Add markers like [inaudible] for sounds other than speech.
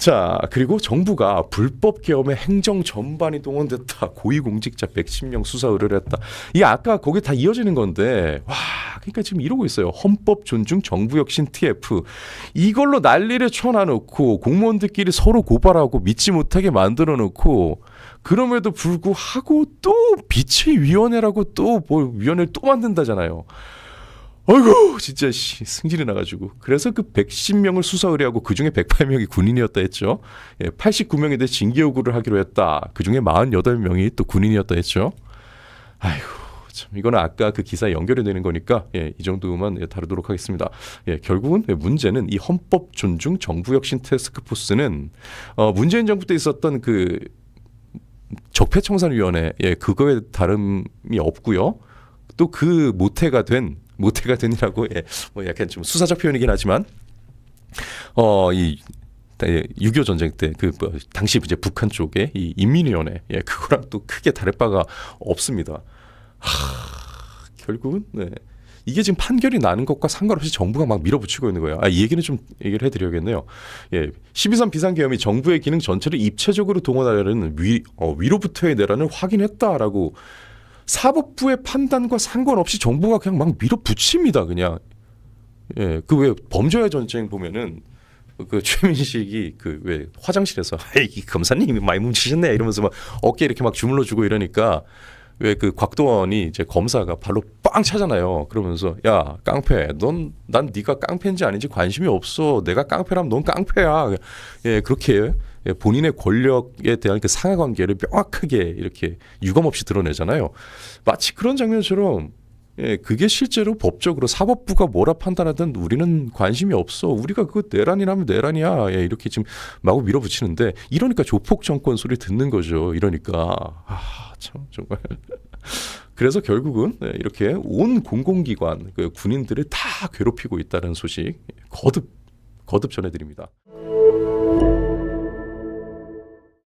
자, 그리고 정부가 불법 계엄에 행정 전반이 동원됐다. 고위공직자 110명 수사 의뢰를 했다. 이 아까 거기 다 이어지는 건데, 와, 그러니까 지금 이러고 있어요. 헌법 존중 정부 혁신 TF. 이걸로 난리를 쳐놔놓고 공무원들끼리 서로 고발하고 믿지 못하게 만들어 놓고 그럼에도 불구하고 또 빛의 위원회라고 또 뭐 위원회를 또 만든다잖아요. 아이고 진짜 씨, 승질이 나가지고 그래서 그 110명을 수사 의뢰하고 그 중에 108명이 군인이었다 했죠. 예, 89명에 대해 징계 요구를 하기로 했다. 그 중에 48명이 또 군인이었다 했죠. 아이고 참 이거는 아까 그 기사에 연결이 되는 거니까 예, 이 정도만 예, 다루도록 하겠습니다. 예, 결국은 예, 문제는 이 헌법 존중 정부 혁신 태스크포스는 어, 문재인 정부 때 있었던 그 적폐청산위원회 예, 그거에 다름이 없고요. 또 그 모태가 된 모태가 된이라고 예, 뭐 약간 좀 수사적 표현이긴 하지만 어이 6.25 전쟁 때 그 당시 이제 북한 쪽에 이 인민위원회 예 그거랑 또 크게 다를 바가 없습니다. 하, 결국은 네. 이게 지금 판결이 나는 것과 상관없이 정부가 막 밀어붙이고 있는 거예요. 아, 이 얘기는 좀 얘기를 해드려야겠네요. 예, 12.3 비상계엄이 정부의 기능 전체를 입체적으로 동원하려는 위, 어, 위로부터의 내란을 확인했다라고 사법부의 판단과 상관없이 정부가 그냥 막 밀어붙입니다. 그냥 예, 그 왜 범죄와의 전쟁 보면은 그 최민식이 그 왜 화장실에서 [laughs] 이 검사님이 많이 뭉치셨네 이러면서 막 어깨 이렇게 막 주물러 주고 이러니까 왜 그 곽도원이 이제 검사가 발로 빵 차잖아요. 그러면서 야 깡패, 넌 난 네가 깡패인지 아닌지 관심이 없어. 내가 깡패라면 넌 깡패야. 예 그렇게 예, 본인의 권력에 대한 그 상하 관계를 명확하게 이렇게 유감 없이 드러내잖아요. 마치 그런 장면처럼 예, 그게 실제로 법적으로 사법부가 뭐라 판단하든 우리는 관심이 없어. 우리가 그 내란이라면 내란이야. 예, 이렇게 지금 마구 밀어붙이는데 이러니까 조폭 정권 소리 듣는 거죠. 이러니까 아, 참 정말. [laughs] 그래서 결국은 예, 이렇게 온 공공기관 그 군인들을 다 괴롭히고 있다는 소식 거듭 거듭 전해드립니다.